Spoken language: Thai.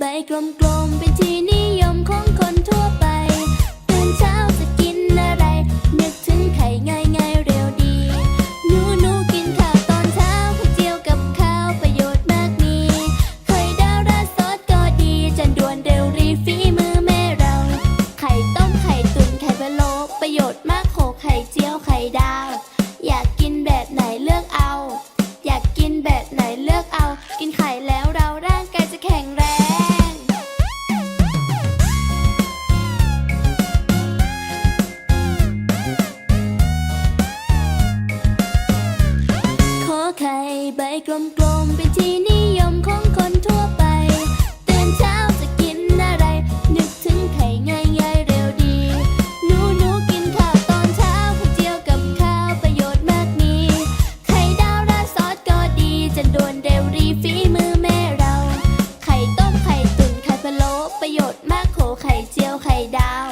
ใบกลมๆ เป็นที่นิยมของคนทั่วไป ตื่นเช้าจะกินอะไร นึกถึงไข่ง่ายๆเร็วดี หนูหนูกินข้าวตอนเช้าไข่เจียวกับข้าวประโยชน์มากมีไข่ดาวราดซอสก็ดีจันด่วนเร็วรีฝีมือแม่เรา ไข่ต้มไข่ตุ๋นไข่พะโล้ประโยชน์มากโขไข่เจียวไข่ดาว อยากกินแบบไหนเลือกเอา อยากกินแบบไหนเลือกเอา กินไข่แล้ว ใบกลมๆเป็นที่นิยมของคนทั่วไป ตื่นเช้าจะกินอะไร นึกถึงไข่ง่ายๆเร็วดี หนูหนูกินข้าวตอนเช้าไข่เจียวกับข้าวประโยชน์มากมี ไข่ดาวราดซอสก็ดี จะด่วนเร็วรีฝีมือแม่เรา ไข่ต้มไข่ตุ๋นไข่พะโล้ประโยชน์มากโขไข่เจียวไข่ดาว